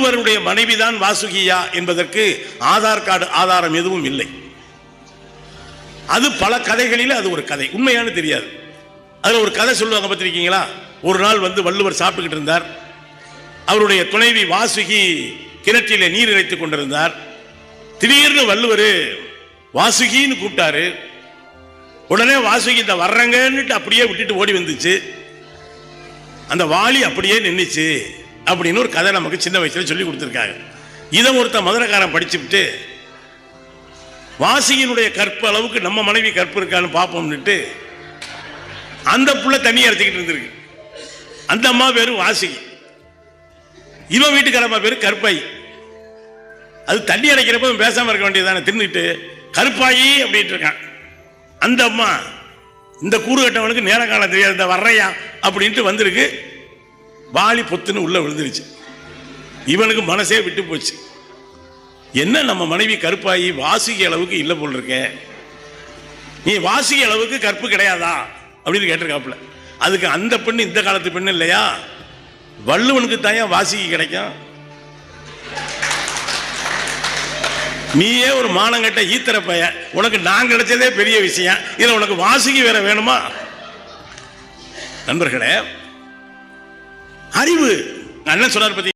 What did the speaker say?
வள்ளுவருடைய மனைவிதான் வாசுகியா என்பதற்கு ஆதார் கார்டு ஆதாரம் எதுவும் இல்லை. அது பல கதைகளில் அது ஒரு கதை. உண்மையானு தெரியாது. அதில் ஒரு கதை சொல்லுவாங்க பார்த்துருக்கீங்களா? ஒரு நாள் வந்து வள்ளுவர் சாப்பிட்டுக்கிட்டு இருந்தார். அவருடைய துணைவி வாசுகி கிணற்றிலே நீர் இறைத்துக் கொண்டிருந்தார். திடீர்னு வள்ளுவர் வாசுகின்னு கூப்பிட்டாரு. உடனே வாசுகி இந்த வர்றங்கன்னுட்டு அப்படியே விட்டுட்டு ஓடி வந்துச்சு. அந்த வாளி அப்படியே நின்றுச்சு அப்படின்னு ஒரு கதை நமக்கு சின்ன வயசுல சொல்லி கொடுத்துருக்காங்க. இதை ஒருத்த மதுரக்காரன் படிச்சுவிட்டு வாசியினுடைய கற்பு அளவுக்கு நம்ம மனைவி கற்பு இருக்கான்னு பார்ப்போம்னுட்டு அந்த புள்ள தண்ணி அரைச்சிக்கிட்டு இருந்திருக்கு. அந்த அம்மா பேரு வாசிகி இவன் வீட்டுக்காரம்மா பேரு கற்பாய் அது தண்ணி அடைக்கிறப்ப பேசாமல் பேசாம இருக்க வேண்டியதானே தின்னுட்டு கருப்பாயி அப்படின்ட்டு இருக்கான். அந்த அம்மா இந்த கூறு கட்டவனுக்கு நேர காலம் தெரியாது இந்த வர்றையா? அப்படின்ட்டு வந்திருக்கு. வாளி பொத்துன்னு உள்ள விழுந்துருச்சு. இவனுக்கு மனசே விட்டு போச்சு. என்ன நம்ம மனைவி கருப்பாயி வாசிக்க அளவுக்கு இல்லை போல் இருக்கேன் நீ வாசிக்க அளவுக்கு கற்பு கிடையாதா? அப்படின்னு கேட்டிருக்காப்புல. அதுக்கு அந்த பெண்ணு இந்த காலத்து பெண்ணு இல்லையா? வள்ளுவனுக்கு தான் வாசிக்கு கிடைக்கும். நீயே ஒரு மானங்கட்ட ஈத்தர பைய. உனக்கு நான் கிடைச்சதே பெரிய விஷயம். இதுல உனக்கு வாசிக்கு வேற வேணுமா? நண்பர்களே அறிவு. அண்ணன் சொன்னார் பத்தி